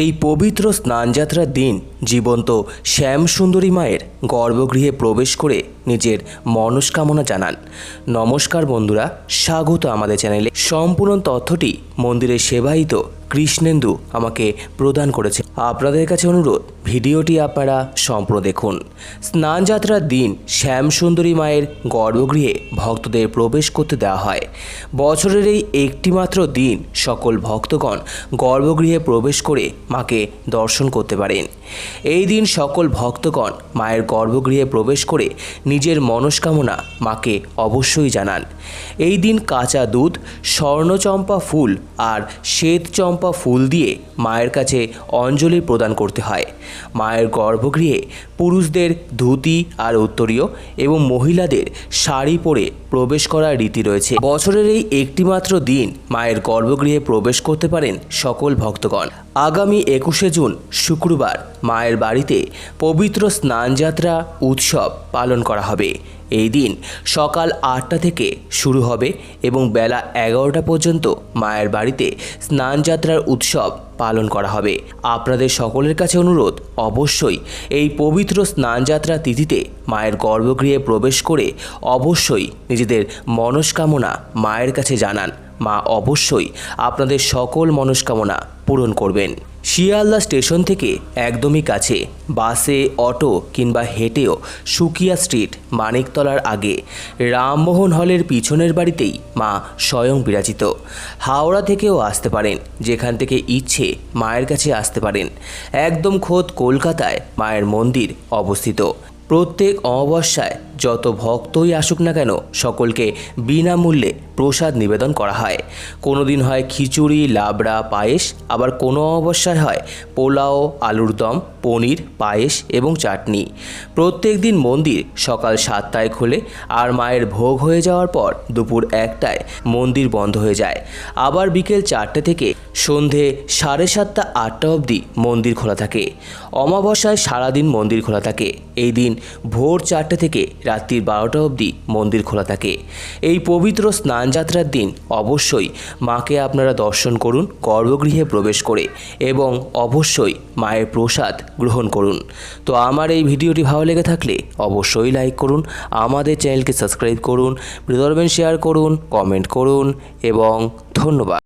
এই পবিত্র স্নানযাত্রার দিন জীবন্ত শ্যামসুন্দরী মায়ের গর্ভগৃহে প্রবেশ করে নিজের মনস্কামনা জানান। নমস্কার বন্ধুরা, স্বাগত আমাদের চ্যানেলে। সম্পূর্ণ তথ্যটি মন্দিরে সেবায়িত কৃষ্ণেন্দু আমাকে প্রদান করেছে। আপনাদের কাছে অনুরোধ, ভিডিওটি আপনারা সম্পূর্ণ দেখুন। স্নানযাত্রার দিন শ্যামসুন্দরী মায়ের গর্ভগৃহে ভক্তদের প্রবেশ করতে দেওয়া হয়। বছরের এই একটিমাত্র দিন সকল ভক্তগণ গর্ভগৃহে প্রবেশ করে মাকে দর্শন করতে পারেন। এই দিন সকল ভক্তগণ মায়ের গর্ভগৃহে প্রবেশ করে নিজের মনস্কামনা মাকে অবশ্যই জানান। এই দিন কাঁচা দুধ, স্বর্ণচম্পা ফুল আর শ্বেত চম্পা ফুল দিয়ে মায়ের কাছে অঞ্জলি প্রদান করতে হয়। মায়ের গর্ভগৃহে পুরুষদের ধুতি আর উত্তরীয় এবং মহিলাদের শাড়ি পরে প্রবেশ করার রীতি রয়েছে। বছরের এই একটিমাত্র দিন মায়ের গর্ভগৃহে প্রবেশ করতে পারেন সকল ভক্তগণ। আগামী একুশে জুন শুক্রবার মায়ের বাড়িতে পবিত্র স্নানযাত্রা উৎসব পালন করা হবে। এই দিন সকাল আটটা থেকে শুরু হবে এবং বেলা এগারোটা পর্যন্ত মায়ের বাড়িতে স্নানযাত্রার উৎসব পালন করা হবে। আপনাদের সকলের কাছে অনুরোধ, অবশ্যই এই পবিত্র স্নানযাত্রা তিথিতে মায়ের গর্ভগৃহে প্রবেশ করে অবশ্যই নিজেদের মনস্কামনা মায়ের কাছে জানান। মা অবশ্যই আপনাদের সকল মনস্কামনা পূরণ করবেন। শিয়ালদা স্টেশন থেকে একদমই কাছে। বাসে, অটো কিংবা হেঁটেও সুকিয়া স্ট্রিট, মানিকতলার আগে। রামমোহন হলের পিছনের বাড়িতেই মা স্বয়ং বিরাজিত। হাওড়া থেকেও আসতে পারেন, যেখান থেকে ইচ্ছে মায়ের কাছে আসতে পারেন। একদম খোদ কলকাতায় মায়ের মন্দির অবস্থিত। প্রত্যেক অমাবস্যায় যত ভক্তই আসুক না কেন, সকলকে বিনামূল্যে প্রসাদ নিবেদন করা হয়। কোনো দিন হয় খিচুড়ি, লাবড়া, পায়েস, আবার কোনো অমাবস্যায় হয় পোলাও, আলুর দম, পনির, পায়েস এবং চাটনি। প্রত্যেক দিন মন্দির সকাল সাতটায় খোলে আর মায়ের ভোগ হয়ে যাওয়ার পর দুপুর একটায় মন্দির বন্ধ হয়ে যায়। আবার বিকেল চারটে থেকে সন্ধে সাড়ে সাতটা আটটা অবধি মন্দির খোলা থাকে। অমাবস্যায় সারাদিন মন্দির খোলা থাকে। এই দিন ভোর চারটে থেকে রাত্রির বারোটা অবধি মন্দির খোলা থাকে। এই পবিত্র স্নানযাত্রার দিন অবশ্যই মাকে আপনারা দর্শন করুন, গর্ভগৃহে প্রবেশ করে এবং অবশ্যই মায়ের প্রসাদ গ্রহণ করুন। তো আমার এই ভিডিওটি ভালো লেগে থাকলে অবশ্যই লাইক করুন, আমাদের চ্যানেলকে সাবস্ক্রাইব করুন বিদর্বেন শেয়ার করুন, কমেন্ট করুন এবং ধন্যবাদ।